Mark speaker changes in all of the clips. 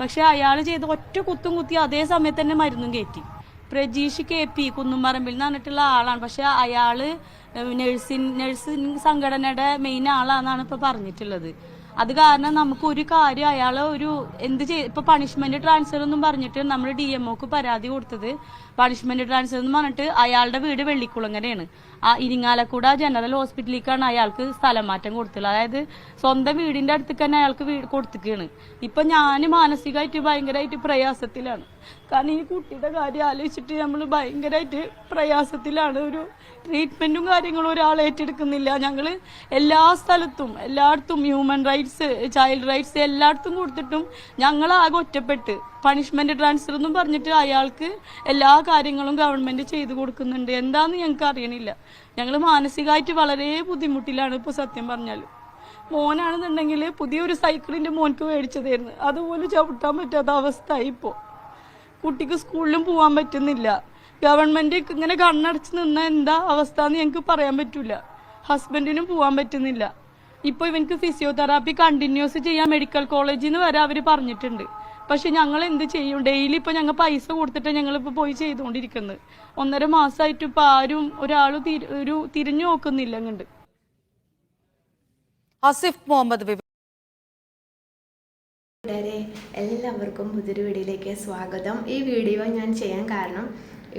Speaker 1: പക്ഷെ അയാൾ ചെയ്ത ഒറ്റ കുത്തും കുത്തി അതേ സമയത്ത് തന്നെ മരുന്നും കയറ്റി. പ്രജീഷ് കെ പി കുന്നുംപറമ്പിൽ എന്ന് പറഞ്ഞിട്ടുള്ള ആളാണ്. പക്ഷെ അയാൾ നഴ്സിംഗ് നഴ്സിംഗ് സംഘടനയുടെ മെയിൻ ആളാണെന്നാണ് ഇപ്പോൾ പറഞ്ഞിട്ടുള്ളത്. അത് കാരണം നമുക്ക് ഒരു കാര്യം അയാൾ ഒരു എന്ത് ചെയ് ഇപ്പൊ പണിഷ്മെന്റ് ട്രാൻസ്ഫർ എന്നും പറഞ്ഞിട്ട് നമ്മൾ ഡി എം ഒക്ക് പരാതി കൊടുത്തത് പണിഷ്മെന്റ് ട്രാൻസ്ഫർ എന്ന് പറഞ്ഞിട്ട് അയാളുടെ വീട് വെള്ളിക്കുളങ്ങരയാണ് ആ ഇരിങ്ങാലക്കുട ജനറൽ ഹോസ്പിറ്റലിലേക്കാണ് അയാൾക്ക് സ്ഥലം മാറ്റം കൊടുത്തുള്ളത് അതായത് സ്വന്തം വീടിന്റെ അടുത്തേക്ക് തന്നെ അയാൾക്ക് വീട് കൊടുത്തിക്കാണ്. ഇപ്പൊ ഞാൻ മാനസികമായിട്ട് ഭയങ്കരമായിട്ട് പ്രയാസത്തിലാണ്. കാരണം ഈ കുട്ടിയുടെ കാര്യം ആലോചിച്ചിട്ട് നമ്മൾ ഭയങ്കരമായിട്ട് പ്രയാസത്തിലാണ്. ഒരു ട്രീറ്റ്മെന്റും കാര്യങ്ങളും ഒരാൾ ഏറ്റെടുക്കുന്നില്ല. ഞങ്ങൾ എല്ലാ സ്ഥലത്തും എല്ലായിടത്തും ഹ്യൂമൻ റൈറ്റ്സ് ചൈൽഡ് റൈറ്റ്സ് എല്ലായിടത്തും കൊടുത്തിട്ടും ഞങ്ങളാകെ ഒറ്റപ്പെട്ട്. പണിഷ്മെന്റ് ട്രാൻസ്ഫർ എന്നും പറഞ്ഞിട്ട് അയാൾക്ക് എല്ലാ കാര്യങ്ങളും ഗവൺമെന്റ് ചെയ്തു കൊടുക്കുന്നുണ്ട്. എന്താണെന്ന് ഞങ്ങൾക്ക് അറിയണില്ല. ഞങ്ങൾ മാനസികമായിട്ട് വളരെ ബുദ്ധിമുട്ടിലാണ് ഇപ്പോൾ സത്യം പറഞ്ഞാൽ മോനാണെന്നുണ്ടെങ്കിൽ പുതിയൊരു സൈക്കിളിന്റെ മോൻക്ക് മേടിച്ചതായിരുന്നു. അതുപോലെ ചവിട്ടാൻ പറ്റാത്ത അവസ്ഥ ഇപ്പോൾ കുട്ടിക്ക് സ്കൂളിലും പോകാൻ പറ്റുന്നില്ല. ഗവൺമെന്റ് ഇങ്ങനെ കണ്ണടച്ച് നിന്ന എന്താ അവസ്ഥ എന്ന് ഞങ്ങൾക്ക് പറയാൻ പറ്റില്ല ഹസ്ബൻഡിനും പോകാൻ പറ്റുന്നില്ല. ഇപ്പോൾ ഇവനക്ക് ഫിസിയോതെറാപ്പി കണ്ടിന്യൂസ് ചെയ്യാൻ മെഡിക്കൽ കോളേജിൽ നിന്ന് വരെ അവർ പറഞ്ഞിട്ടുണ്ട്. പക്ഷെ ഞങ്ങൾ എന്ത് ചെയ്യും? ഡെയിലി ഇപ്പൊ ഞങ്ങൾ പൈസ കൊടുത്തിട്ട് ഞങ്ങൾ ഇപ്പൊ പോയി ചെയ്തുകൊണ്ടിരിക്കുന്നത് ഒന്നര മാസമായിട്ട് ഇപ്പൊ ആരും ഒരാളും ഒരു തിരിഞ്ഞു നോക്കുന്നില്ല അങ്ങോട്ട്
Speaker 2: ആസിഫ് മുഹമ്മദ്
Speaker 3: കൂട്ടുകാരെ എല്ലാവർക്കും പുതിയൊരു വീഡിയോയിലേക്ക് സ്വാഗതം. ഈ വീഡിയോ ഞാൻ ചെയ്യാൻ കാരണം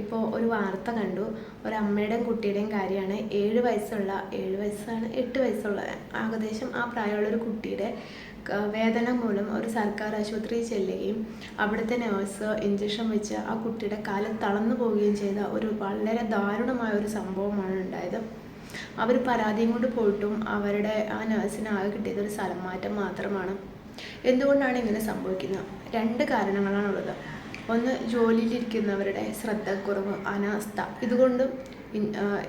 Speaker 3: ഇപ്പോൾ ഒരു വാർത്ത കണ്ടു. ഒരമ്മയുടെയും കുട്ടിയുടെയും കാര്യമാണ്. ഏഴ് വയസ്സുള്ള ഏഴ് വയസ്സാണ് എട്ട് വയസ്സുള്ള ഏകദേശം ആ പ്രായമുള്ള ഒരു കുട്ടിയുടെ വേദന മൂലം ഒരു സർക്കാർ ആശുപത്രിയിൽ ചെല്ലുകയും അവിടുത്തെ നേഴ്സ് ഇഞ്ചക്ഷൻ വെച്ച് ആ കുട്ടിയുടെ കാൽ തളർന്നു പോവുകയും ചെയ്ത ഒരു വളരെ ദാരുണമായ ഒരു സംഭവമാണ് ഉണ്ടായത്. അവർ പരാതിയും കൊണ്ട് പോയിട്ടും അവരുടെ ആ നേഴ്സിന് ആകെ കിട്ടിയത് ഒരു സ്ഥലം മാറ്റം മാത്രമാണ്. എന്തുകൊണ്ടാണ് ഇങ്ങനെ സംഭവിക്കുന്നത്? രണ്ട് കാരണങ്ങളാണുള്ളത്. ഒന്ന് ജോലിയിലിരിക്കുന്നവരുടെ ശ്രദ്ധക്കുറവ് അനാസ്ഥ. ഇതുകൊണ്ടും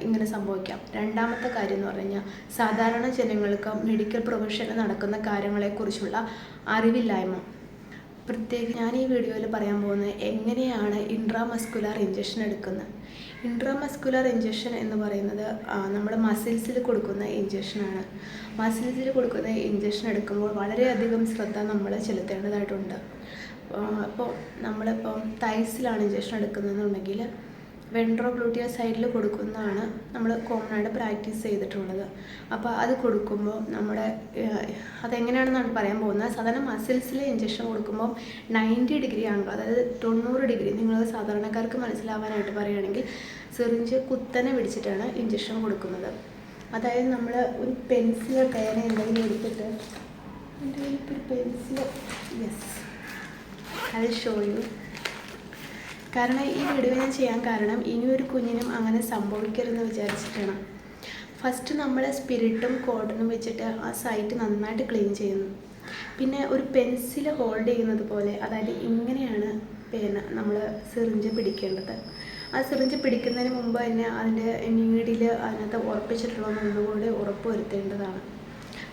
Speaker 3: ഇങ്ങനെ സംഭവിക്കാം. രണ്ടാമത്തെ കാര്യം എന്ന് പറഞ്ഞാൽ സാധാരണ ജനങ്ങൾക്ക് മെഡിക്കൽ പ്രൊഫഷനിൽ നടക്കുന്ന കാര്യങ്ങളെക്കുറിച്ചുള്ള അറിവില്ലായ്മ. പ്രത്യേകിച്ച് ഞാൻ ഈ വീഡിയോയിൽ പറയാൻ പോകുന്നത് എങ്ങനെയാണ് ഇൻട്രാമസ്കുലാർ ഇഞ്ചക്ഷൻ എടുക്കുന്നത്? ഇൻട്രാമസ്കുലർ ഇഞ്ചക്ഷൻ എന്ന് പറയുന്നത് നമ്മുടെ മസിൽസിൽ കൊടുക്കുന്ന ഇഞ്ചക്ഷനാണ് മസിൽസിൽ കൊടുക്കുന്ന ഇഞ്ചക്ഷൻ എടുക്കുമ്പോൾ വളരെയധികം ശ്രദ്ധ നമ്മൾ ചെലുത്തേണ്ടതായിട്ടുണ്ട്. അപ്പോൾ നമ്മളിപ്പോൾ തൈസിലാണ് ഇഞ്ചക്ഷൻ എടുക്കുന്നതെന്നുണ്ടെങ്കിൽ വെൻട്രോഗ്ലൂട്ടിയ സൈഡിൽ കൊടുക്കുന്നതാണ് നമ്മൾ കോമൺ ആയിട്ട് പ്രാക്ടീസ് ചെയ്തിട്ടുള്ളത്. അപ്പോൾ അത് കൊടുക്കുമ്പോൾ നമ്മുടെ അതെങ്ങനെയാണെന്നാണ് പറയാൻ പോകുന്നത്? സാധാരണ മസിൽസിൽ ഇഞ്ചക്ഷൻ കൊടുക്കുമ്പോൾ നയന്റി ഡിഗ്രി ആംഗിൾ അതായത് തൊണ്ണൂറ് ഡിഗ്രി നിങ്ങൾ സാധാരണക്കാർക്ക് മനസ്സിലാവാനായിട്ട് പറയുകയാണെങ്കിൽ സിറിഞ്ച് കുത്തനെ പിടിച്ചിട്ടാണ് ഇഞ്ചക്ഷൻ കൊടുക്കുന്നത്. അതായത് നമ്മൾ ഒരു പെൻസിൽ പേന എന്തെങ്കിലും എടുത്തിട്ട് എന്റെ ഒരു pencil yes I show you. കാരണം ഈ വീഡിയോ ഞാൻ ചെയ്യാൻ കാരണം ഇനി ഒരു കുഞ്ഞിനും അങ്ങനെ സംഭവിക്കരുതെന്ന് വിചാരിച്ചിട്ടാണ്. ഫസ്റ്റ് നമ്മൾ സ്പിരിറ്റും കോട്ടണും വെച്ചിട്ട് ആ സൈറ്റ് നന്നായിട്ട് ക്ലീൻ ചെയ്യുന്നു. പിന്നെ ഒരു പെൻസിൽ ഹോൾഡ് ചെയ്യുന്നത് പോലെ അതായത് ഇങ്ങനെയാണ് പേന നമ്മൾ സിറിഞ്ച് പിടിക്കേണ്ടത്. ആ സിറിഞ്ച് പിടിക്കുന്നതിന് മുമ്പ് തന്നെ അതിന്റെ നീഡിൽ അതിനകത്ത് ഉറപ്പിച്ചിട്ടുള്ളത് ഒന്നുകൂടി ഉറപ്പ് വരുത്തേണ്ടതാണ്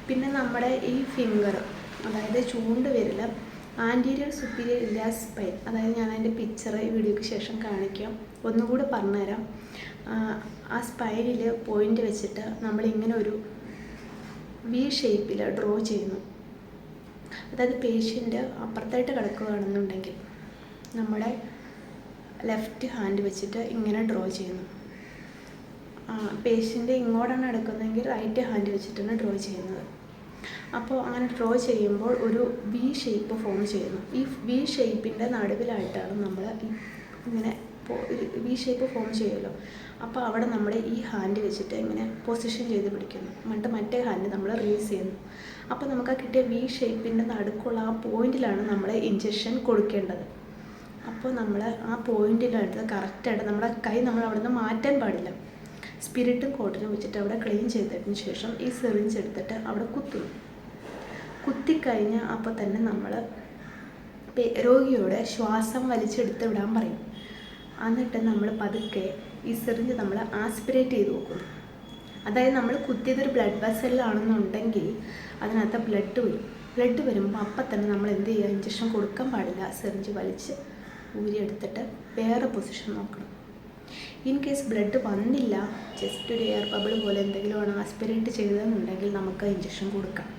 Speaker 3: പിന്നെ നമ്മുടെ ഈ ഫിംഗർ അതായത് ചൂണ്ട് വിരൽ ആന്റീരിയർ സുപ്പീരിയർ ഇല്ലാസ് സ്പൈൻ അതായത് ഞാൻ അതിന്റെ പിക്ചർ വീഡിയോയ്ക്ക് ശേഷം കാണിക്കാം. ഒന്നുകൂടെ പറഞ്ഞുതരാം. ആ, സ്പൈനിൽ പോയിന്റ് വെച്ചിട്ട് നമ്മളിങ്ങനെ ഒരു വി ഷേപ്പിൽ ഡ്രോ ചെയ്യുന്നു. അതായത് പേഷ്യന്റ് അപ്പുറത്തായിട്ട് കിടക്കുകയാണെന്നുണ്ടെങ്കിൽ നമ്മുടെ ലെഫ്റ്റ് ഹാൻഡ് വെച്ചിട്ട് ഇങ്ങനെ ഡ്രോ ചെയ്യുന്നു. പേഷ്യന്റ് ഇങ്ങോട്ടാണ് എടുക്കുന്നതെങ്കിൽ റൈറ്റ് ഹാൻഡ് വെച്ചിട്ടാണ് ഡ്രോ ചെയ്യുന്നത്. അപ്പോൾ അങ്ങനെ ഡ്രോ ചെയ്യുമ്പോൾ ഒരു വി ഷേപ്പ് ഫോം ചെയ്യുന്നു. ഈ വി ഷേപ്പിന്റെ നടുവിലായിട്ടാണ് നമ്മൾ ഇങ്ങനെ വി ഷേപ്പ് ഫോം ചെയ്യുമല്ലോ. അപ്പോൾ അവിടെ നമ്മുടെ ഈ ഹാൻഡ് വെച്ചിട്ട് ഇങ്ങനെ പൊസിഷൻ ചെയ്ത് പിടിക്കുന്നു. എന്നിട്ട് മറ്റേ ഹാൻഡ് നമ്മൾ റിലീസ് ചെയ്യുന്നു. അപ്പോൾ നമുക്ക് ആ കിട്ടിയ വി ഷേപ്പിന്റെ നടുക്കുള്ള ആ പോയിന്റിലാണ് നമ്മൾ ഇഞ്ചക്ഷൻ കൊടുക്കേണ്ടത്. അപ്പോൾ നമ്മൾ ആ പോയിന്റിലായിട്ട് കറക്റ്റായിട്ട് നമ്മുടെ കൈ നമ്മൾ അവിടെ നിന്ന് മാറ്റാൻ പാടില്ല. സ്പിരിറ്റും കോട്ടനും വെച്ചിട്ട് അവിടെ ക്ലീൻ ചെയ്തതിന് ശേഷം ഈ സെറിഞ്ച് എടുത്തിട്ട് അവിടെ കുത്തുന്നു. കുത്തിക്കഴിഞ്ഞ് അപ്പോൾ തന്നെ നമ്മൾ രോഗിയോട് ശ്വാസം വലിച്ചെടുത്ത് വിടാൻ പറയും. എന്നിട്ട് നമ്മൾ പതുക്കെ ഈ സെറിഞ്ച് നമ്മൾ ആസ്പിറേറ്റ് ചെയ്ത് നോക്കും അതായത് നമ്മൾ കുത്തിയതൊരു ബ്ലഡ് വെസലിലാണെന്നുണ്ടെങ്കിൽ അതിനകത്ത് ബ്ലഡ് വരും. ബ്ലഡ് വരുമ്പോൾ അപ്പം തന്നെ നമ്മൾ എന്ത് ചെയ്യുക? ഇഞ്ചക്ഷൻ കൊടുക്കാൻ പാടില്ല. സിറിഞ്ച് വലിച്ച് ഊരിയെടുത്തിട്ട് വേറെ പൊസിഷൻ നോക്കണം. ഇൻ കേസ് ബ്ലഡ് വന്നില്ല ജസ്റ്റ് ഒരു എയർ ബബിൾ പോലെ എന്തെങ്കിലും ആണ് ആസ്പിറേറ്റ് ചെയ്തതെന്നുണ്ടെങ്കിൽ നമുക്ക് ഇഞ്ചക്ഷൻ കൊടുക്കാം.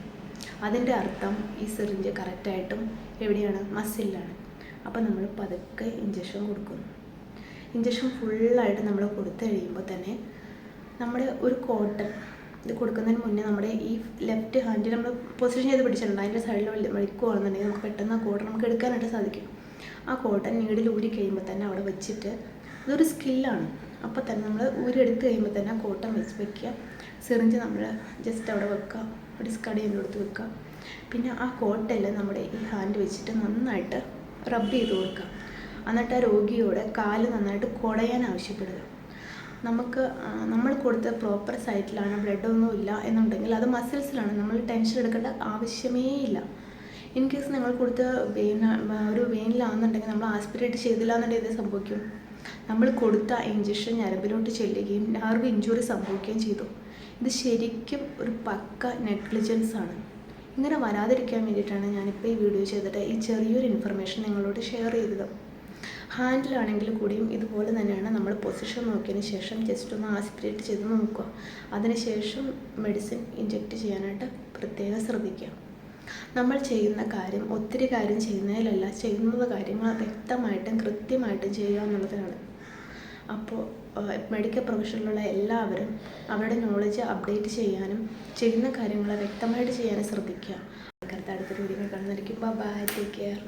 Speaker 3: അതിന്റെ അർത്ഥം ഈ സിറിഞ്ച് കറക്റ്റായിട്ടും എവിടെയാണ്? മസിലാണ് അപ്പോൾ നമ്മൾ പതുക്കെ ഇഞ്ചക്ഷൻ കൊടുക്കുന്നു. ഇഞ്ചക്ഷൻ ഫുള്ളായിട്ട് നമ്മൾ കൊടുത്തു കഴിയുമ്പോൾ തന്നെ നമ്മുടെ ഒരു കോട്ടൺ ഇത് കൊടുക്കുന്നതിന് മുന്നേ നമ്മുടെ ഈ ലെഫ്റ്റ് ഹാൻഡിൽ നമ്മൾ പൊസിഷൻ ചെയ്ത് പിടിച്ചിട്ടുണ്ട്. അതിന്റെ സൈഡിൽ വഴിക്കുവാണെന്നുണ്ടെങ്കിൽ നമുക്ക് പെട്ടെന്ന് ആ കോട്ടൺ നമുക്ക് എടുക്കാനായിട്ട് സാധിക്കും. ആ കോട്ടൺ നീഡിൽ ഊരി കഴിയുമ്പോൾ തന്നെ അവിടെ വെച്ചിട്ട് ഇതൊരു സ്കില്ലാണ്. അപ്പോൾ തന്നെ നമ്മൾ ഊരെടുത്ത് കഴിയുമ്പോൾ തന്നെ കോട്ടം വെച്ച് വെക്കുക. സിറിഞ്ച് നമ്മൾ ജസ്റ്റ് അവിടെ വെക്കുക. ചെയ്യുന്ന കൊടുത്ത് വെക്കുക. പിന്നെ ആ കോട്ടെല്ലാം നമ്മുടെ ഈ ഹാൻഡ് വെച്ചിട്ട് നന്നായിട്ട് റബ്ബ് ചെയ്ത് കൊടുക്കുക. എന്നിട്ട് ആ രോഗിയോട് കാൽ നന്നായിട്ട് കുടയാൻ ആവശ്യപ്പെടുക. നമുക്ക് നമ്മൾ കൊടുത്ത പ്രോപ്പർ സൈറ്റിലാണ് ബ്ലഡൊന്നും ഇല്ല എന്നുണ്ടെങ്കിൽ അത് മസിൽസിലാണ് നമ്മൾ ടെൻഷൻ എടുക്കേണ്ട ആവശ്യമേ ഇല്ല. ഇൻ കേസ് നിങ്ങൾ കൊടുത്ത വെയിൻ ഒരു വെയിനിലാണെന്നുണ്ടെങ്കിൽ നമ്മൾ ആസ്പിറേറ്റ് ചെയ്തില്ല എന്നുണ്ടെങ്കിൽ ഇത് സംഭവിക്കും. നമ്മൾ കൊടുത്ത ഇഞ്ചക്ഷൻ ഞരമ്പിലോട്ട് ചെല്ലുകയും നെർവ് ഇഞ്ചുറി സംഭവിക്കുകയും ചെയ്തു. ഇത് ശരിക്കും ഒരു പക്ക നെഗ്ലിജൻസ് ആണ്. ഇങ്ങനെ വരാതിരിക്കാൻ വേണ്ടിയിട്ടാണ് ഞാനിപ്പോൾ ഈ വീഡിയോ ചെയ്തിട്ട് ഈ ചെറിയൊരു ഇൻഫർമേഷൻ നിങ്ങളോട് ഷെയർ ചെയ്തത്. ഹാൻഡിലാണെങ്കിൽ കൂടിയും ഇതുപോലെ തന്നെയാണ് നമ്മൾ പൊസിഷൻ നോക്കിയതിന് ശേഷം ജസ്റ്റ് ഒന്ന് ആസ്പിറേറ്റ് ചെയ്ത് നോക്കുക. അതിനുശേഷം മെഡിസിൻ ഇഞ്ചെക്റ്റ് ചെയ്യാനായിട്ട് പ്രത്യേകം ശ്രദ്ധിക്കുക. നമ്മൾ ചെയ്യുന്ന കാര്യം ഒത്തിരി കാര്യം ചെയ്യുന്നതിലല്ല ചെയ്യുന്നത് കാര്യങ്ങൾ വ്യക്തമായിട്ടും കൃത്യമായിട്ടും ചെയ്യുക എന്നുള്ളതാണ്. അപ്പോൾ മെഡിക്കൽ പ്രൊഫഷനിലുള്ള എല്ലാവരും അവരുടെ നോളജ് അപ്ഡേറ്റ് ചെയ്യാനും ചെയ്യുന്ന കാര്യങ്ങൾ വ്യക്തമായിട്ട് ചെയ്യാനും ശ്രദ്ധിക്കുക. അടുത്തൊരു വീഡിയോ കാണുന്നതായിരിക്കും. Bye take care